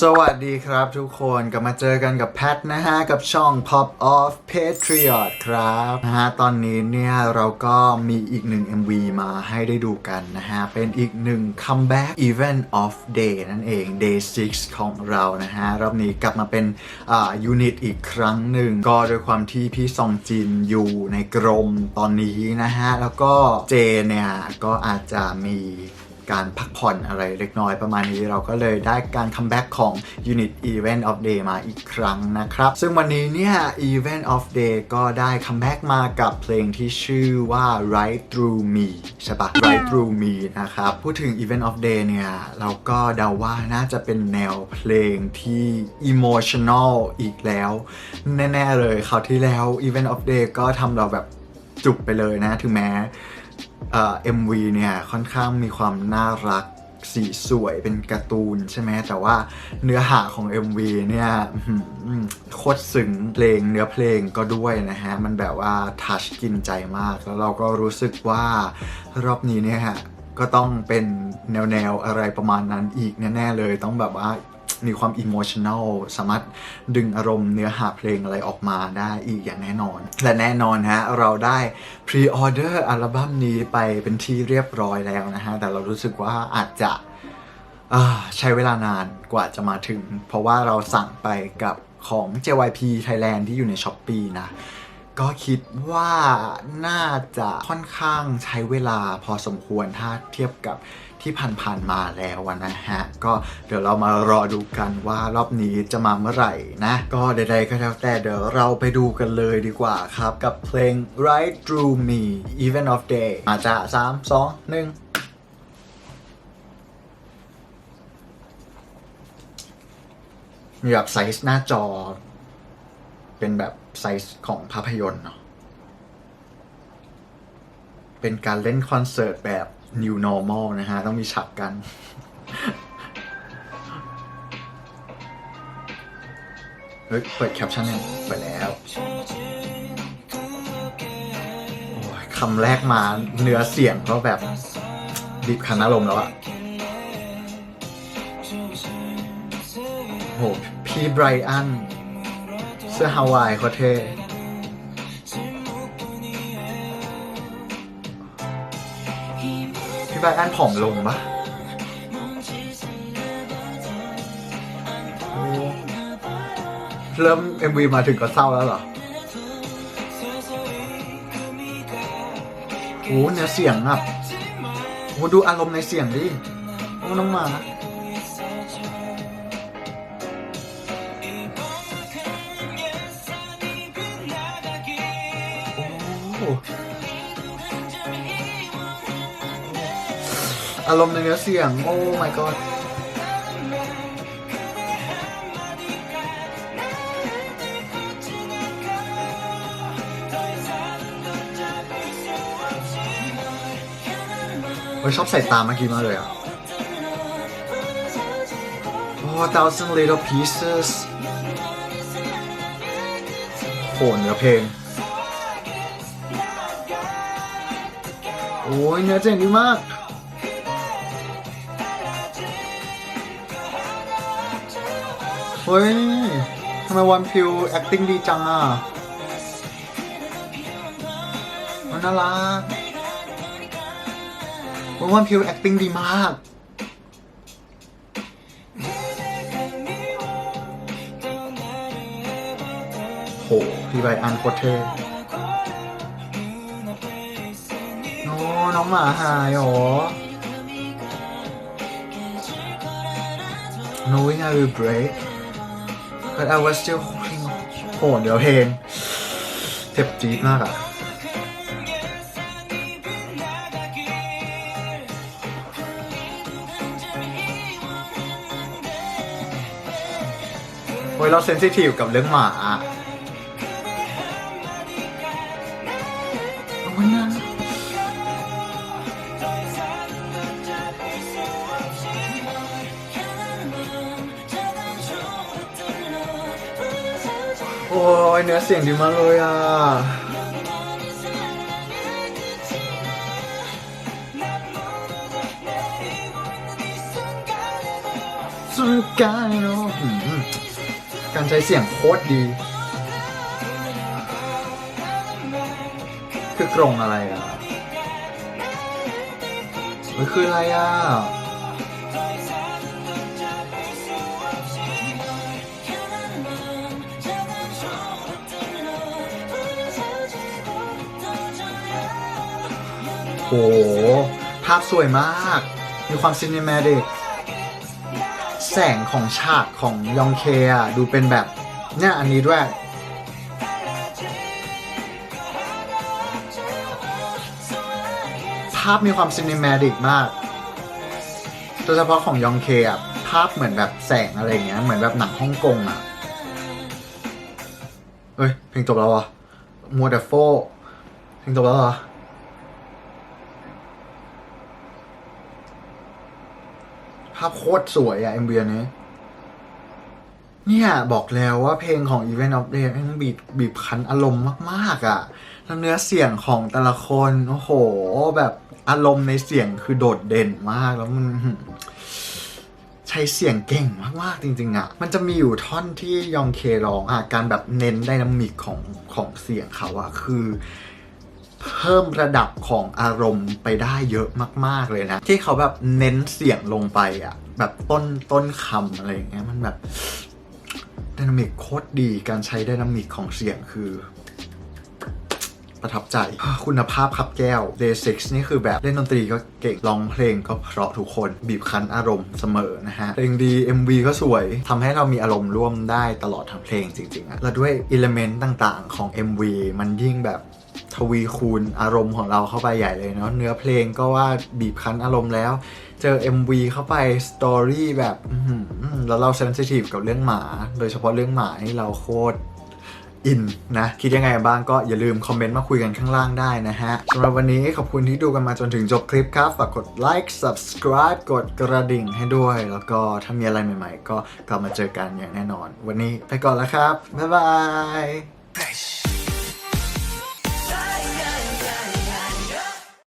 สวัสดีครับทุกคนกลับมาเจอกันกับแพทนะฮะ กับช่อง Pop off Patriot ครับนะฮะตอนนี้เนี่ยเราก็มีอีกหนึ่ง MV มาให้ได้ดูกันนะฮะ เป็นอีกหนึ่ง comeback event of day นั่นเอง day 6 ของเรานะฮะ รอบนี้กลับมาเป็นอ่ายูนิตอีกครั้งหนึ่ง ก็ด้วยความที่พี่ซองจินอยู่ในกรมตอนนี้นะฮะ แล้วก็เจเนี่ยก็อาจจะมี การพักผ่อนอะไรเล็กน้อยประมาณนี้เราก็เลยได้การคัมแบ็กของ Unit Event of Day มาอีกครั้งนะครับ ซึ่งวันนี้เนี่ย Event of Day ก็ได้คัมแบ็กมากับเพลงที่ชื่อว่า Right Through Me ใช่ปะ Right Through Me นะครับ พูดถึง Event of Day เนี่ย เราก็เดาว่าน่าจะเป็นแนวเพลงที่ emotional อีกแล้ว แน่ ๆ เลยคราวที่แล้ว Event of Day ก็ทำเราแบบจุกไปเลยนะ ถึงแม้ เอ่อ MV เนี่ยค่อนข้างมีความน่ารักสีสวยเป็นการ์ตูนใช่ไหมแต่ว่าเนื้อหาของ MV เนี่ยโคตรซึ้งเพลงเนื้อเพลงก็ด้วยนะฮะ มันแบบว่าทัชกินใจมาก แล้วเราก็รู้สึกว่ารอบนี้เนี่ยฮะก็ต้องเป็นแนวๆอะไรประมาณนั้นอีกแน่ๆเลยต้องแบบว่า มีความอิโมชัน a ลสามารถดึงอารมณ์เนื้อหาเพลงอะไรออกมาได้อีกอย่างแน่นอน และแน่นอนฮะเราได้พรีออเดอร์อัลบั้มนี้ไปเป็นที่เรียบร้อยแล้วนะฮะ แต่เรารู้สึกว่าอาจจะใช้เวลานานกว่าจะมาถึง เพราะว่าเราสั่งไปกับของ JYP Thailand ที่อยู่ใน s h อ p e e นะ ก็คิดว่าน่าจะค่อนข้างใช้เวลาพอสมควรถ้าเทียบกับ ที่ผ่านๆมาแล้วนะฮะ ก็เดี๋ยวเรามารอดูกันว่ารอบนี้จะมาเมื่อไหร่นะ ก็ใดๆก็แล้วแต่เดี๋ยวเราไปดูกันเลยดีกว่าครับ กับเพลง Right Through Me Even of Day มาจ้ะสามสองหนึ่งมีแบบไซส์หน้าจอ เป็นแบบไซส์ของภาพยนตร์เนาะเป็นการเล่นคอนเสิร์ตแบบ New Normal นะฮะ ต้องมีฉากกัน เฮ้ย เปิดแคปชั่นยังเปิดแล้ว โอ้ยคำแรกมาเนื้อเสียงก็แบบดิบคันอารมณ์แล้วอะโห พี่ไบรอัน เสื้อฮาวายเขาเท่ พี่ไบรอันผอมลงปะเริ่ม MV มาถึงก็เศร้าแล้วเหรอโอ้เนื้อเสียงอะโอ้ดูอารมณ์ในเสียงดิโอ้น้องหมาโอ้ อารมณ์ในเนื้อเสียง โอ้ my god โอ้ยชอบใส่ตาเมื่อกี้มากเลยอะ โอ้ thousand little pieces โหเนื้อเพลง โอ้ยเนื้อเจ๋งดีมาก ฮ้ยทำไมวันพิว acting ดีจังอะมันน่ารักวันวันพิว acting ดีมากโหพี่ใบอันโคตรเท่โอ้น้องหมาหายหรอ Knowing I will break but I was still holding on โหเดี๋ยวเพลงเจ็บจี๊ดมากอะโอ้ยเราเซนซิทีฟกับเรื่องหมา นื้อเสียงดีมากเลยอะสุดกาโนอืมการใช้เสียงโคตรดี คือกรงอะไรอะมันคืออะไรอะ โห ภาพสวยมาก มีความซิน e ม a ติกแสงของฉากของยองเคอะดูเป็นแบบ เนี่ยอันนี้ด้วย ภาพมีความซิน e ม a ติกมาก โดยเฉพาะของยองเคอะภาพเหมือนแบบแสงอะไรเงี้ย เหมือนแบบหนังฮ่องกงอะเฮ้ย เพลงจบแล้วอะมัวแต่โฟเพลงจบแล้วเหรอ ภาพโคตรสวยอะเอ็มบีนี้ เนี่ย บอกแล้วว่าเพลงของ Event of Day ม่งบีบบีบคั้นอารมณ์มาก ๆอะแล้วเนื้อเสียงของแต่ละคน โอ้โห แบบอารมณ์ในเสียงคือโดดเด่นมากแล้วมันใช้เสียงเก่งมาก ๆ จริง ๆอะ มันจะมีอยู่ท่อนที่ยองเคร้องอะ การแบบเน้นไดนามิกของของเสียงเขาอะ คือ เพิ่มระดับของอารมณ์ไปได้เยอะมาก ๆเลยนะ ที่เขาแบบเน้นเสียงลงไปอะแบบต้นต้นคำอะไรอย่างเงี้ยมันแบบไดนามิกโคตรดีการใช้ไดนามิกของเสียงคือ ประทับใจคุณภาพครับแก้ว Day 6นี่คือแบบเล่นดนตรีก็เก่งร้องเพลงก็เพราะทุกคนบีบคั้นอารมณ์เสมอนะฮะ เพลงดี MV ก็สวยทำให้เรามีอารมณ์ร่วมได้ตลอดทั้งเพลงจริงๆอะแล้วด้วยอิเลเมนต์ต่างๆของ MV มันยิ่งแบบ ทวีคูณอารมณ์ของเราเข้าไปใหญ่เลยเนาะเนื้อเพลงก็ว่าบีบคั้นอารมณ์แล้ว เจอ MV เข้าไปสตอรี่แบบแล้วเราเซนซิทีฟกับเรื่องหมา โดยเฉพาะเรื่องหมานี่เราโคตรอินนะ คิดยังไงบ้างก็อย่าลืมคอมเมนต์มาคุยกันข้างล่างได้นะฮะสำหรับวันนี้ขอบคุณที่ดูกันมาจนถึงจบคลิปครับ ฝากกดไลค์ subscribe กดกระดิ่งให้ด้วย แล้วก็ถ้ามีอะไรใหม่ๆ ก็กลับมาเจอกันอย่างแน่นอน วันนี้ไปก่อนแล้วครับ บ๊ายบาย